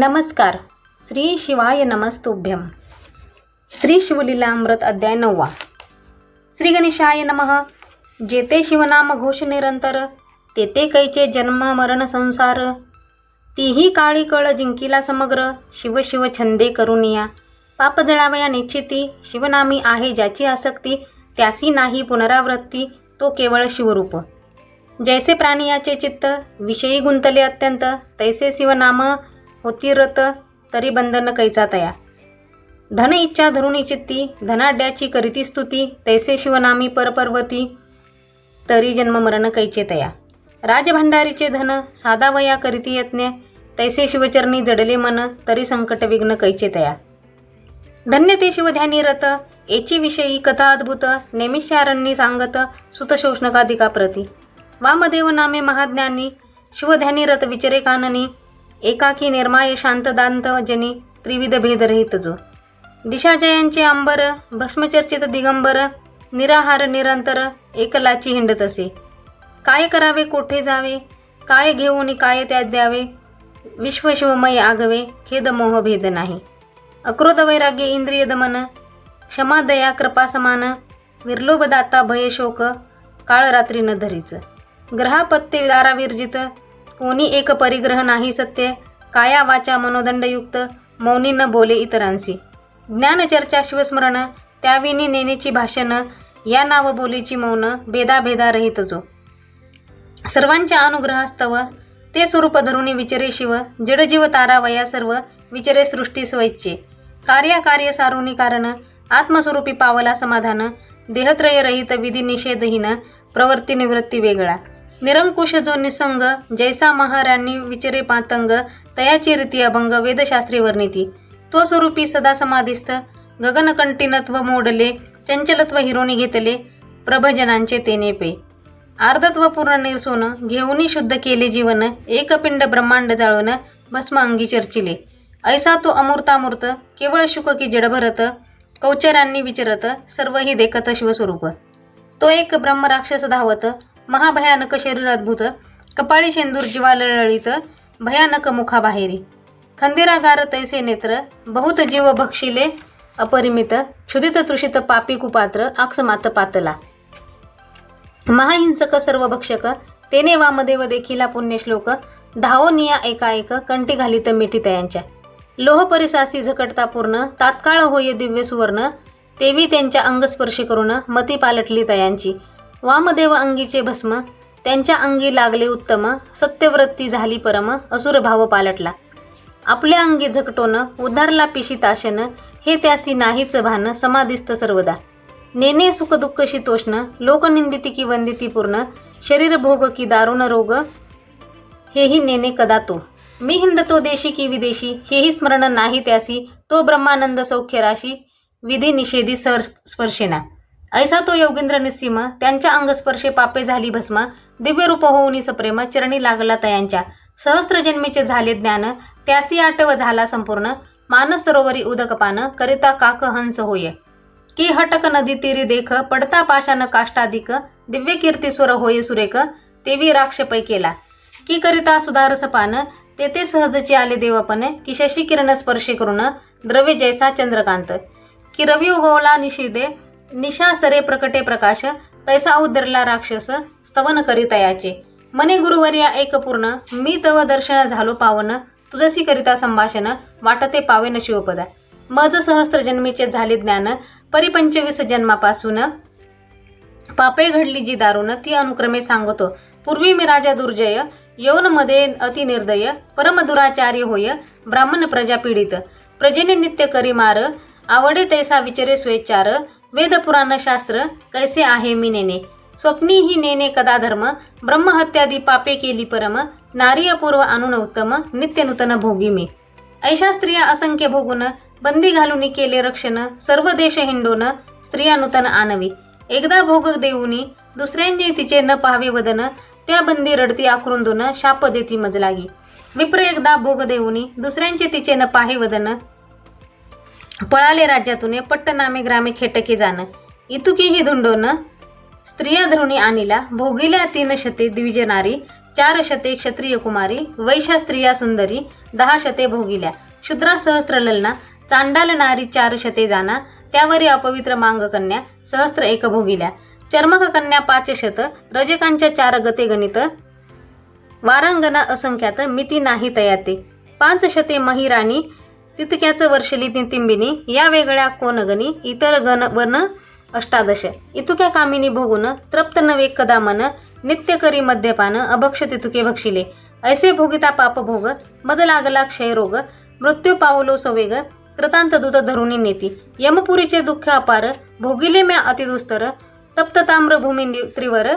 नमस्कार. श्री शिवाय नमस्तुभ्यम श्री शिवलीलामृत अध्याय नववा. श्री गणेशाय नमः. जेते शिवनाम घोष निरंतर तेते कैचे जन्म मरण संसार. तीही काळी कळ जिंकीला समग्र शिव शिव छंदे करुनिया. पाप जळावया निश्चिती शिवनामी आहे ज्याची आसक्ती त्यासी नाही पुनरावृत्ती तो केवळ शिवरूप. जैसे प्राणी याचे चित्त विषयी गुंतले अत्यंत तैसे शिवनाम होती रत तरी बंधन कैचा तया? धन इच्छा धरून चित्ती धनाढ्याची करीती स्तुती तैसे शिवनामी परपर्वती तरी जन्ममरण कैचे तया? राजभांडारीचे धन साधावया करीती यज्ञ तैसे शिवचरणी जडले मन तरी संकट विघ्न कैचे तया? धन्य ते शिवध्यानी रत एची विषयी कथा अद्भुत नेमिषारण्यी सांगत सुतशोषणकाधिका प्रती. वामदेव नामे महाज्ञानी शिवध्यानी रत विचरे काननी एकाकी निर्माय शांतदांत जनी त्रिविध भेदरहित जो. दिशाजयांचे अंबर भस्मचर्चित दिगंबर निराहार निरंतर एकलाची हिंडत असे काय करावे कोठे जावे काय घेऊन काय त्यात द्यावे? विश्वशिवमय आगवे खेद मोह भेद नाही. अक्रोध वैराग्य इंद्रिय दमन क्षमा दया कृपा समान भयशोक काळरात्री भय शोक काळ रात्री न धरीच. ग्रहापत्ये दाराविर्जित कोणी एक परिग्रह नाही सत्य काया वाचा मनोदंडयुक्त मौनी न बोले इतरांशी. ज्ञानचर्चा शिवस्मरण त्याविनी नेनेची भाषणं या नाव बोलीची मौन भेदाभेदा रहित जो. सर्वांच्या अनुग्रहास्तव ते स्वरूप धरुणी विचरे शिव जडजीव तारावया सर्व विचरे सृष्टी स्वैच्छे कार्याकार्य सारुणी कारण आत्मस्वरूपी पावला समाधान देहत्रय रहित विधी निषेधहीन प्रवृत्ती निवृत्ती वेगळा. निरंकुश जो निसंग जैसा महाराणी विचरे पातंग तयाची रीती अभंग वेदशास्त्री वर्णिती तो स्वरूपी सदा समाधिस्थ गगनकंटिनत्व मोडले चंचलत्व हिरोणी घेतले प्रभजनांचे तेने पे. आर्धत्व पूर्ण निरसून घेऊनी शुद्ध केले जीवन एकपिंड ब्रह्मांड जाळून भस्म अंगी चर्चिले. ऐसा तो अमूर्तामूर्त केवळ शुक की जडभरत कौचरांनी विचरत सर्वही देखत शिवस्वरूप. तो एक ब्रह्मराक्षस धावत महाभयानक शरीर अद्भुत कपाळी शेंदूर जीवा लळळीत भयानक मुखाबाहेरी. खंदिरागार तैसे नेत्र बहुत जीव भक्षिले अपरिमित क्षुदित तृषित पापी कुपात्र आक्षमात पातला. महाहिंसक सर्व भक्षक तेने वामदेव देखिला पुण्यश्लोक धावो निया एकाएक कंटी घालित मिठी तयांच्या. लोह परिसासी झकटता पूर्ण तात्काळ होय दिव्य सुवर्ण तेवी त्यांच्या अंगस्पर्शी करून मती पालटली तयांची. वामदेव अंगीचे भस्म त्यांच्या अंगी लागले उत्तम सत्यवृत्ती झाली परम असुर भाव पालटला. आपल्या अंगी झकटोन उधारला पिशिताशन हे त्यासी नाहीच भान समाधिस्त सर्वदा. नेने सुख दुःख शीतोष्ण लोकनिंदिती की वंदिती पूर्ण शरीर भोग की दारुण रोग हेही नेने कदा तो मी हिंडतो देशी की विदेशी हेही स्मरण नाही त्यासी तो ब्रह्मानंद सौख्य राशी विधी निषेधी सर स्पर्शेना. ऐसा तो योगेंद्र निस्सीम त्यांच्या अंगस्पर्शे पापे झाली भस्म दिव्य रूप होऊनी सप्रेम चरणी लागला तयांच्या. सहस्त्र जन्मीचे झाले ज्ञान त्यासी आटव झाला संपूर्ण. मानस सरोवरी उदकपान करिता काक हंस होय. की हटक नदी तीरी देख पडता पाशान काष्टाधिक दिव्य कीर्तीस्वर होय सुरेख तेवी राक्षपै केला. की करिता सुधारस पान तेथे सहजची आले देवपन की शशी किरण स्पर्शे करून द्रव्य जैसा चंद्रकांत. की रवी उगवला निशिदे निशा सरे प्रकटे प्रकाश तैसा उदरला राक्षस स्तवन करीतयाचे मने गुरुवर्या एक पूर्ण मी तव दर्शन झालो पावन तुझसी करिता संभाषण वाटते पावेन शिवपदा मज सहस्त्र जन्मीचे झाले ज्ञान परिपंचवीस जन्मापासून पापे घडली जी दारुण ती अनुक्रमे सांगतो. पूर्वी मी राजा दुर्जय यौनमध्ये अति निर्दय परमदुराचार्य होय ब्राह्मण प्रजा पीडित. प्रजेने नित्य करी मार आवडे तैसा विचरे स्वेच्छार वेद पुराण शास्त्र कैसे आहे मी नेने? स्वप्नी ही नेने कदा धर्म ब्रह्महत्यादी पापे केली परम नारीय पूर्व अनुन उत्तम नित्य नूतन भोगी मी. ऐशा स्त्रिया असंख्य भोगून बंदी घालून केले रक्षण सर्व देश हिंडोन स्त्रिया नूतन आणवी. एकदा भोग देऊनी दुसऱ्यांचे तिचे न पाहावे वदन त्या बंदी रडती आकृंदून शाप देती मजलागी. विप्र एकदा भोग देऊनी दुसऱ्यांचे तिचे न पाहे वदन पळाले राज्यातून पट्टनामे ग्रामे खेटके जाण. इतुकी ही धुंडोन स्त्रिया धृणी आणिला भोगिल्या तीन शते द्विजनारी चार शते क्षत्रिय कुमारी वैशा स्त्रिया सुंदरी दहा शते भोगिल्या. शुद्रा सहस्त्र ललना चांडाल नारी चार शते जाना त्यावरी अपवित्र मांग कन्या सहस्त्र एक भोगिल्या. चर्मक कन्या पाच शत रजकांच्या चार गते गणित. वारांगना असंख्यात मिती नाही तयाते. पाच शते महिराणी तितक्याच वर्षली नितिंबिनी या वेगळ्या कोणगणी इतर गण वन अष्टादश. इतुक्या कामिनी भोगून तृप्त नवे कदामन नित्य करी मद्यपान अभक्ष तितुके भक्षिले. ऐसे भोगिता पाप भोग मज लागला क्षयरोग मृत्यू पावलो सवेग कृतांत दूत धरुणी नेती. यमपुरीचे दुःख अपार भोगिले म्या अतिदुस्तर तप्त ताम्र भूमी त्रिवर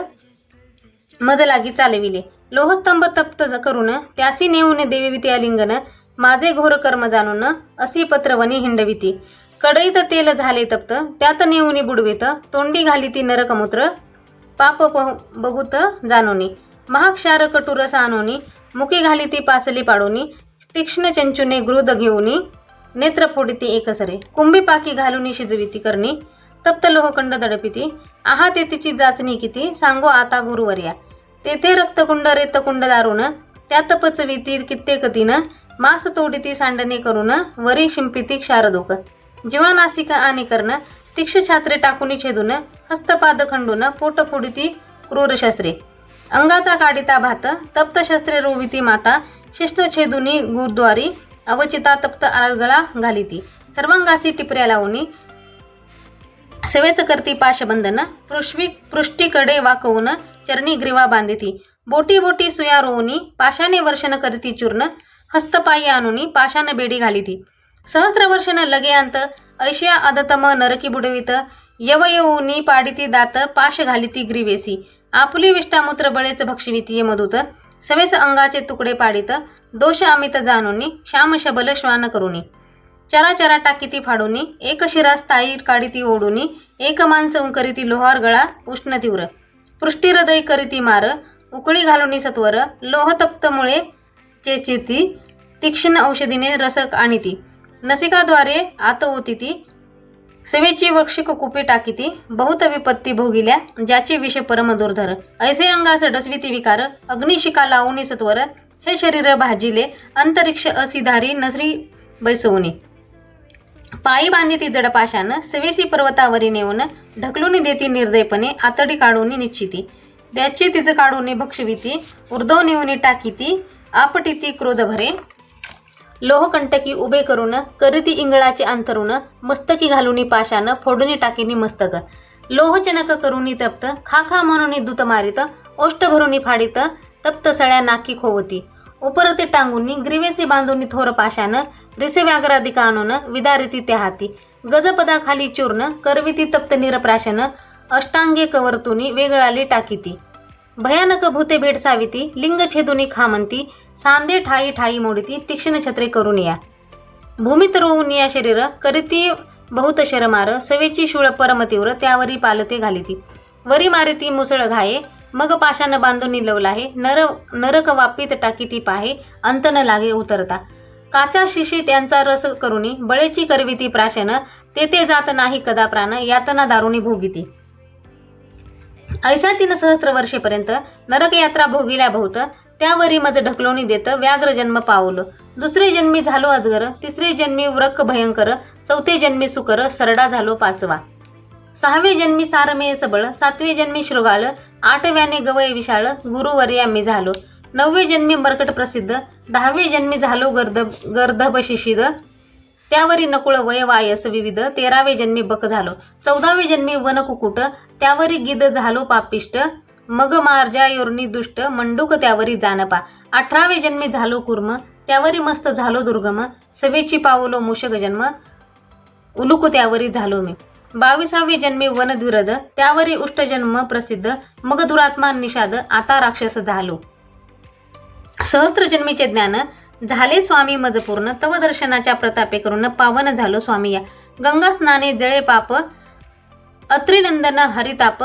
मज लागी चालविले. लोहस्तंभ तप्त करून त्यासी नेऊन देवी विद्यालिंगन माझे घोर कर्म जाणून असी पत्रवनी हिंडविती. कडईत तेल झाले तप्त त्यात नेऊनी बुडवित तोंडी घाली ती नरकमूत्र पाप बघूत जाणोनी. महाक्षार कटुरस आणोनी मुके घालिती पासली पाडोनी तीक्ष्ण चंचुने गृद घेऊनी नेत्र फोडिती एकसरे. कुंभी पाकी घालूनी शिजविती करणी तप्त लोहकंड दडपिती. आहा ते तिची जाचणी किती सांगो आता गुरुवर्या. तेथे रक्तकुंड रेतकुंड दारुण त्यात पचविती कित्येक तिनं मास तोडिती सांडणे करून वरी शिंपिती क्षारदोक. जीवा नासिका आणि कर्ण तीक्ष छात्रे टाकून छेदून हस्तपाद खंडून पोट फोडिती क्रूर शस्त्रे अंगाचा काढिता भात तप्त शस्त्रे रोविती माता शिष्ट छेदुनी गुरुद्वारी अवचिता तप्त आरगळा घालिती. सर्वांगासी टिपऱ्या लावणी सेवेच करती पाशबंधन पृष्वी पृष्टीकडे वाकवून चरणी ग्रीवा बांधिती. बोटी बोटी सुया रोवणी पाशाने वर्षण करती चूर्ण हस्तपायी आणुनी पाशान बेडी घालिती. सहस्त्र लगे अंत ऐशिया अदतम नरकी बुडवित यवयवूनी पाडिती दात पाश घालिती ग्रीवेसी. आपुली विष्टामूत्र बळेच भक्षिवितीय मधुत सवेस अंगाचे तुकडे पाडित दोष अमित जाणुनी श्याम शबल श्वान करुनी. चरा चरा टाकीती फाडूनी एक शिरा स्थायी काढिती ओढुनी एक मांस करीती लोहार गळा उष्ण तीव्र पृष्टी हृदय करीती मार उकळी घालुनी सत्वर लोहतप्तमुळे चेचिती तीक्ष्ण औषधीने रसक आणिती. नसिकाद्वारे आत ओतिती सेवेची वक्षिक कुपी टाकीती. बहुत विपत्ती भोगिल्या ज्याचे विष परम दुर्धर ऐसे अंगास डसविती विकार अग्निशिका लावणी सत्वर. हे शरीर भाजिले अंतरिक्ष असिधारी नसरी बैसवणे पायी बांधिती जडपाशानं सेवेसी पर्वतावरी नेऊन ढकलून देती निर्दयपणे आतडी काढून निश्चिती. त्याची तिचं काढून भक्षविती उर्धव नेऊन टाकीती आपटिती क्रोध भरे. लोहकंटकी उभे करून करती इंगळाचे अंतरुण मस्तकी घालुनी पाशानं फोडूनी टाकीनी मस्तक. लोहचनक करुनी तप्त खा खा म्हणून दूत मारित ओष्ट भरुनी फाडित तप्त सळ्या नाकी खोवती. उपरते टांगुनी ग्रीवेसी बांधुनी थोर पाशानं रिसे व्याघ्राधिका आणून विदारिती त्या हाती गजपदाखाली चूर्ण करविती तप्त निरप्राशन अष्टांगे कवर्तुनी वेगळाली टाकीती. भयानक भूते भेडसाविती लिंग छेदुनी खामंती सांदे ठाई ठाई मोडिती तीक्ष्ण छत्रे करून या. भूमित रोवून या शरीर करीती बहुत शरमार सवेची शूळ परमतीवर त्यावरी पालते घालिती. वरी मारिती मुसळ घाये मग पाशानं बांधून निलवला आहे नर नरक वापित टाकीती पाहे अंत न लागे उतरता. काचा शिशी त्यांचा रस करुणी बळेची करविती प्राशन तेथे जात नाही कदा प्राण यातना दारुणी भोगिती. ऐसा तीन सहस्त्र वर्षेपर्यंत नरक यात्रा भोगिल्या बहुत त्यावरी मज ढकलोनी देत. व्याघ्र जन्म पावलं दुसरे जन्मी झालो अजगर. तिसरे जन्मी व्रक भयंकर. चौथे जन्मी सुकर. सरडा झालो पाचवा. सहावे जन्मी सारमेय सबळ. सातवे जन्मी शृगाळ आठव्याने गवय विशाळ. गुरुवर्या मी झालो. नववे जन्मी मर्कट प्रसिद्ध. दहावे जन्मी झालो गर्द गर्दभ शिशिद त्यावरी नकुळ वय वायस विविध. तेरावे जन्मी बक झालो. चौदावे जन्मी वन कुकुट त्यावरी गिद झालो पापिष्ट. मग मार्जा योर्नी दुष्ट मंडूक त्यावरी जानपा. अठरावे जन्मी झालो कुर्म त्यावरी मस्त झालो दुर्गम सवेची पावलो मूषक जन्म उलुक त्यावरी झालो मी. बावीसावे जन्मी वनद्विरद त्यावरी उष्टजन्म प्रसिद्ध मग दुरात्मा निषाद आता राक्षस झालो. सहस्त्र जन्मीचे ज्ञान झाले स्वामी मज पूर्ण तव दर्शनाच्या प्रतापे करून पावन झालो स्वामी या. गंगा स्नाने जळे पाप अत्रिनंदन हरिताप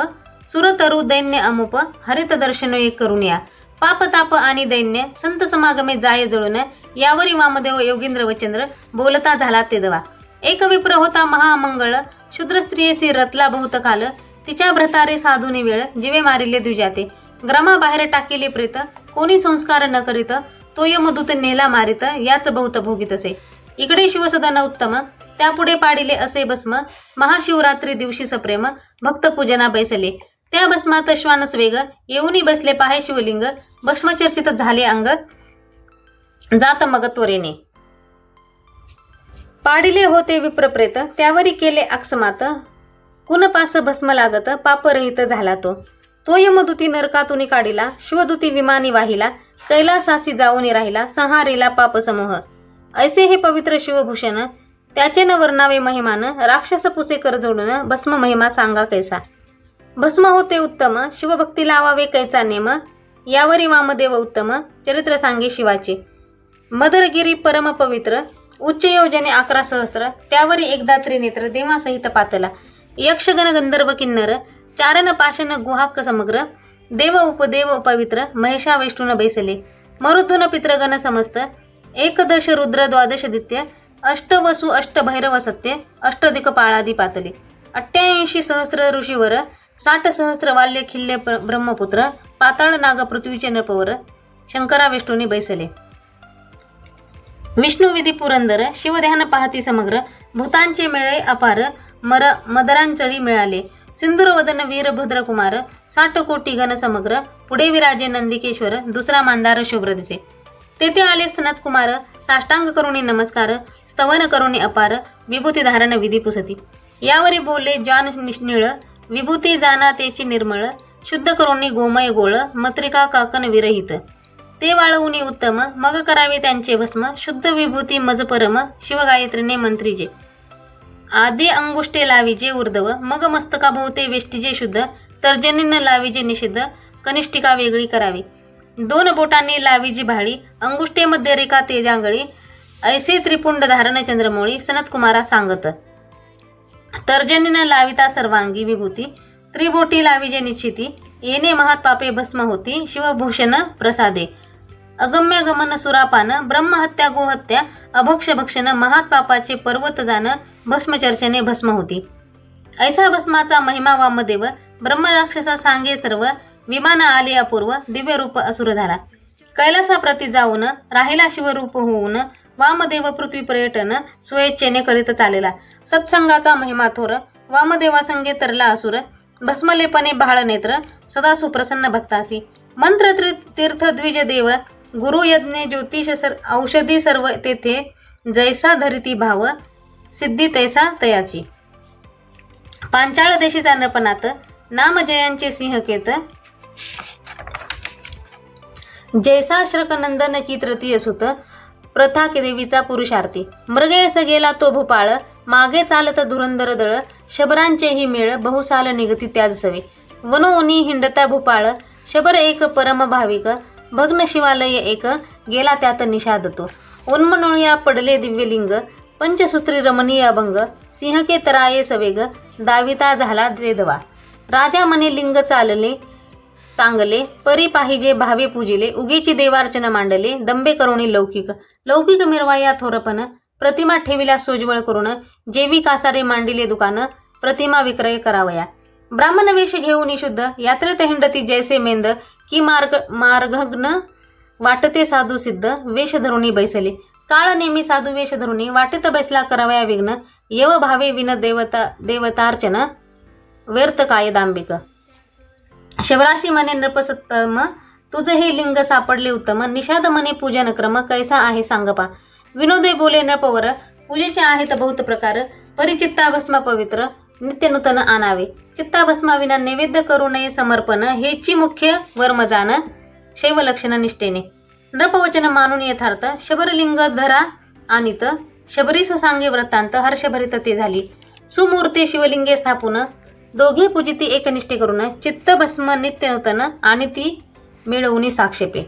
सुरतरु दैन्य अमुप हरित दर्शन एक करून या पापताप आणि दैन्य संत समागमे जाय जळून यावर इमामदेव योगींद्र वचंद्र बोलता झाला ते दवा. एक विप्र होता महामंगळ शूद्र स्त्रियेसी रतला बहुत काल तिच्या भ्रतारे साधुनी वेळ जिवे मारिले दुजाते. ग्रामाबाहेर टाकिले प्रेत कोणी संस्कार न करीत तो यमदूत नेला मारित याच बहुत भोगीत असे इकडे शिवसदन उत्तम त्यापुढे पाडिले असे भस्म महाशिवरात्री दिवशी सप्रेम भक्तपूजना बैसले. त्या भस्मात श्वानस वेग येऊनी बसले पाहे शिवलिंग भस्मचर्चित झाले अंग जात मग त्वरेने. पाडिले होते विप्रप्रेत त्यावरी केले अक्षमात कुणपास भस्म लागत पापरहित झाला तो. तो यमदुती नरकातून काढिला शिवदुती विमानी वाहिला कैलासासी जाऊनी राहिला संहारीला पापसमूह. ऐसे हे पवित्र शिवभूषण त्याचे न वर्णावे महिमान राक्षस पुसे कर जोडून भस्म महिमा सांगा कैसा. भस्म होते उत्तम शिवभक्ती लावावे कैचा नेम यावरी वामदेव उत्तम चरित्र सांगे शिवाचे. मदरगिरी परम पवित्र उच्च योजने अकरा सहस्त्र त्यावरी एकदा त्रिनेत्र देवासहित पातला. यक्षगण गंधर्व किन्नर चारण पाषण गुहाक समग्र देव उपदेव पवित्र महेशा वैष्णून बैसले. मरुद्दून पितृगण समस्त एकदश रुद्र द्वादश दित्य अष्टवसु अष्टभैरव सत्य अष्टदिक पाळादी पातले. अठ्ठ्याऐंशी सहस्र ऋषीवर साठ सहस्र वाल्य खिल्ले ब्रह्मपुत्र पाताळ नाग पृथ्वीचे नृपवर शंकरा विष्णूने बैसले. विष्णू विधी पुरंदर शिवध्यान पाहती समग्र भूतांचे मेळे अपार मर मदरांचळी मिळाले. सिंदूरवदन वीरभद्र कुमार साठ कोटी गण समग्र पुढे विराजे नंदिकेश्वर दुसरा मांदार शुभ्र दिसे तेथे आले सनत कुमार साष्टांग करुणी नमस्कार स्तवन करुणी अपार विभूती धारण विधी पुसती. यावरी बोलले जान निष्निळ विभूती जाना तेची निर्मळ शुद्ध करुणी गोमय गोळ मत्रिका काकन विरहित. ते वाळवुनी उत्तम मग करावे त्यांचे भस्म शुद्ध विभूती मज परम शिवगायत्रीने मंत्रीजे. आधी अंगुष्टे लाविजे उर्धव मग मस्तका भोवते वेष्टीजे शुद्ध तर्जनीनं लावीजे निषिद्ध कनिष्ठिका वेगळी करावी. दोन बोटांनी लावीजी भाळी अंगुष्टेमध्ये रेखा तेजांगळी ऐसे त्रिपुंड धारण चंद्रमौळी सनतकुमारा सांगत. तर्जनीनं लाविता सर्वांगी विभूती. त्रिबोटी लाविजे निश्चिती. येणे महात पापे भस्म होती. शिवभूषण प्रसादे. अगम्य गमन सुरापान ब्रह्महत्या गोहत्या अभक्ष भक्षण महात पापाचे पर्वत जाण भस्मचर्चने भस्म होती. ऐसा भस्माचा महिमा वामदेव ब्रह्मराक्षसा सांगे सर्व विमान आले अपूर्व दिव्यरूप असुर झाला. कैलासाप्रती जाऊन राहिला शिवरूप होऊन वामदेव पृथ्वी पर्यटन स्वेच्छेने करीत चालेला सत्संगाचा महिमा थोर वामदेवा संगे तरला असुर भस्मलेपणे बाळ नेत्र सदा सुप्रसन्न भक्तासी. मंत्र तीर्थ द्विज देव गुरु यज्ञ ज्योतिष सर औषधी सर्व तेथे जैसा धरिती भाव सिद्धी तैसा तयाची. पांचाळ देशीचा नरपणात नाम जयांचे सिंहकेत जैसा श्रकनंदन की तृतीय सुत प्रथा देवीचा पुरुषार्थी. मृगयस गेला तो भूपाळ मागे चालत धुरंदर दळ शबरांचेही मेळ बहुसाल निगती त्याज सवे. वनोनी हिंडता भूपाळ शबर एक परम भाविक भग्न शिवालय एक गेला त्यात निषाद तो. उन्मनुळया पडले दिव्यलिंग पंचसूत्री रमणीय अभंग सिंहके तराये सवेग दाविता झाला द्वेदवा राजा मने लिंग चालले चांगले परी पाहिजे भावे पूजिले उगीची देवार्चन मांडले दंबे करुणी लौकिक. लौकिक मिरवाया थोरपण प्रतिमा ठेविल्या सोजवळ करून जेवी कासारे मांडिले दुकान प्रतिमा विक्रय करावया. ब्राह्मण वेश घेऊन शुद्ध यात्रेत हिंडती जैसे मेंद की मार्ग मार्गग्न वाटते साधू सिद्ध वेश धरुणी बैसले. काळ नेहमी साधू वेश धरुणी वाटेत बैसला करावया विघ्न यव भावे विन देवता देवतार्चन व्यर्थ काय दांबिक. शिवराशी मने नृपसत्तम तुझे हे लिंग सापडले उत्तम निषाद मने पूजन क्रम कैसा आहे सांगपा विनोदे बोले नृपवर पूजेचे आहेत बहुत प्रकार परिचित्ता भस्म पवित्र नित्य नूतन आणावे. चित्ताभस्माविना नैवेद्य करू नये समर्पण हेची मुख्य वर्मजान शैव लक्षण निष्ठेने. नृपवचन मानून यथार्थ शबरलिंग धरा आणित शबरीस सांगे व्रतांत हर्षभरित ते झाली. सुमूर्ते शिवलिंगे स्थापून दोघे पूजिती एकनिष्ठी करून चित्त भस्म नित्य नूतन आणि ती मिळवून साक्षेपे.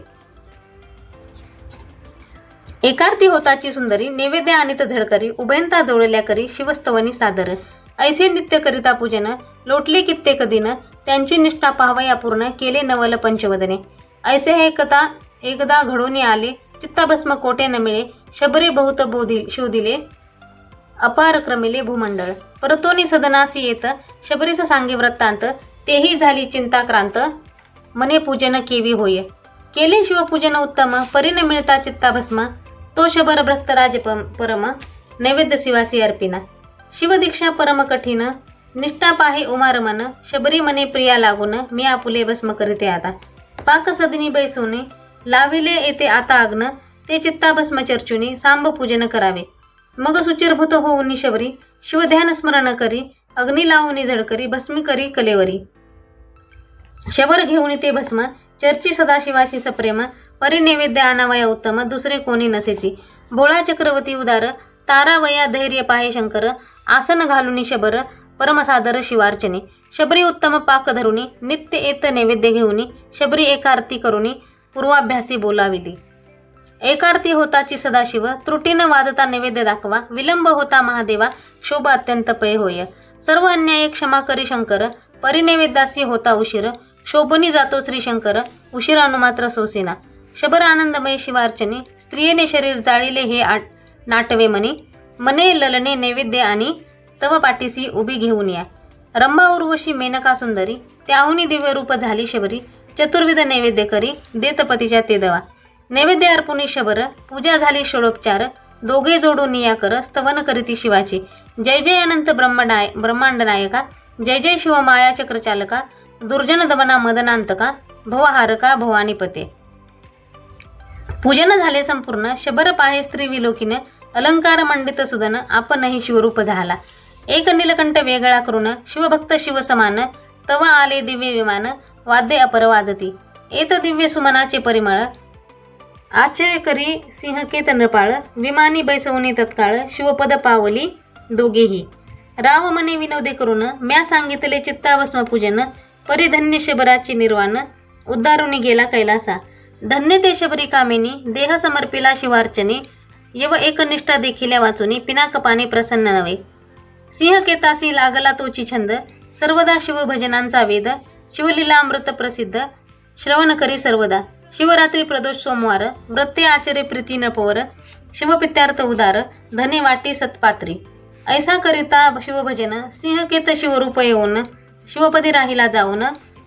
एकार्ती होताची सुंदरी नैवेद्य आणित झडकरी उभयंता जोडल्या करी शिवस्तवनी सादर. ऐसे नित्य करिता पूजन लोटले कित्येक दिन त्यांची निष्ठा पाहवया पूर्ण केले नवल पंचवदने. ऐसे हे कथा एकदा घडून आले चित्ताभस्म कोटे न मिळे शबरे बहुत बोधी शोधिले अपार क्रमिले भूमंडळ. परतोनी सदनासी येत शबरीस सांगे वृत्तांत तेही झाली चिंताक्रांत. मने पूजन केवी होय. केले शिवपूजन उत्तम परी मिळता मिळता चित्ताभस्म. तो शबर भक्तराज परम नैवेद्य शिवासी अर्पिना. शिवदीक्षा परम कठीण निष्ठा पाहे उमारमन शबरी मने प्रिया लागून मी आपुले भस्म करीते आता. पाक सदनी बैसुनी लाविले येते आता अग्न ते चित्ताभस्म चर्चुनी सांब पूजन करावे. मग सुचिरभूत होऊनी शबरी शिवध्यान स्मरण करी अग्नी लावणी झडकरी भस्मी करी कलेवरी। शबर घेऊन ते भस्म चर्ची सदाशिवाशी सप्रेम परिनैवेद्य आणावया उत्तम दुसरे कोणी नसेची। भोळा चक्रवर्ती उदार तारावया धैर्य पाहे शंकर आसन घालुनी शबर परमसादर शिवार्चने। शबरी उत्तम पाक धरुनी नित्य येत नैवेद्य घेऊनी शबरी एकार्ती करुनी पूर्वाभ्यासी बोलाविली। एकार्ती होताची सदाशिव. त्रुटीनं वाजता नैवेद्य दाखवा. विलंब होता महादेवा. शोभा अत्यंत पय होय. सर्व अन्याय क्षमा करी शंकर. परिनैवेद्यासी होता उशीर. शोभनी जातो श्री शंकर. उशिरानु मात्र सोसेना. शबर आनंदमय शिवार्चनी. स्त्रियेने शरीर जाळीले हे आट नाटवे मनी. मने ललने नैवेद्य आणि तव पाठीसी उभी घेऊन या. रंभा उर्वशी मेनका सुंदरी. त्याहुनी दिव्यरूप झाली शबरी. चतुर्विध नैवेद्य करी. देतपतीच्या ते दवा. नैवेद्य अर्पुनी शबर पूजा झाली षोडोपचार दोघे जोडून निया कर स्तवन करीती शिवाचे. जय जय अनंत ब्रह्मनाय ब्रह्मांड नायका जय जय शिव माया चक्रचालका दुर्जन दमना मदनांतका भवहारका भवानीपते. पूजन झाले संपूर्ण शबर पाहे स्त्री विलोकीन अलंकार मंडित सुदन आपणही शिवरूप झाला. एक नीलकंठ वेगळा करून शिवभक्त शिवसमान तव आले दिव्य विमान वाद्य अपर वाजती एत दिव्य सुमनाचे परिमळ आश्चर्य करी सिंहकेत विमानी बैसवणी तत्काळ शिवपद पावली दोघेही राव मने विनोदे करून म्या सांगितले चित्तावस्म पूजन परिधन्य शबराची निर्वाण उद्धारुनी गेला कैलासा धन्य ते शबरी कामिनी देह समर्पिला शिवार्चने यव एकनिष्ठा देखिल्या वाचुनी पिनाकपाने प्रसन्न नव्हे सिंहकेतासी लागला तोची छंद सर्वदा शिवभजनांचा वेद शिवलीलामृत प्रसिद्ध श्रवण करी सर्वदा शिवरात्री प्रदोष सोमवार व्रते आचरे प्रीती नपवर शिवपित्यार्थ उदार धने वाटी सत्पात्री ऐसा करिता शिवभजन सिंहकेत शिवरूप येऊन शिवपदी राहिला जाऊन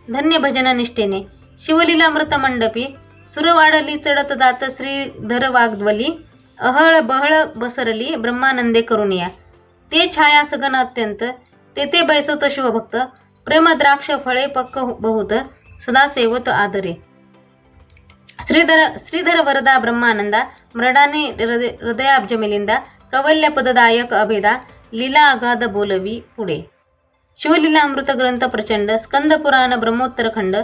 धन्य भजन निष्ठेने शिवलीलामृत मंडपी सुरवाडली चढत जात श्रीधर वाग्वली अहळ बहळ बसरली ब्रह्मानंदे करून या ते छाया सगन अत्यंत तेथे बैसवत शिवभक्त प्रेम द्राक्ष फळे पक्क बहुत सदा सेवत आदरे श्रीधर श्रीधर वरदा ब्रह्मानंदा मृडाने हृदय- हृदयाब्ज मिलिंदा कवल्य पददायक अभेदा लीला अगाध बोलवी पुढे शिवलीला अमृत ग्रंथ प्रचंड स्कंद पुराण ब्रह्मोत्तर खंड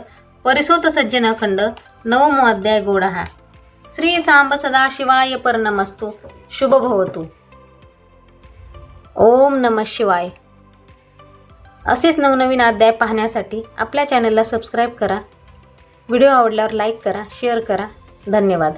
परिसोत सज्जना खंड नवमो अध्याय गोडहा श्री सांब सदाशिवाय परनमस्तु शुभ भवतु ओम नम शिवाय असेच नवनवीन अध्याय पाहण्यासाठी आपल्या चॅनलला सबस्क्राईब करा व्हिडिओ आवडल्यावर लाईक करा शेअर करा. धन्यवाद.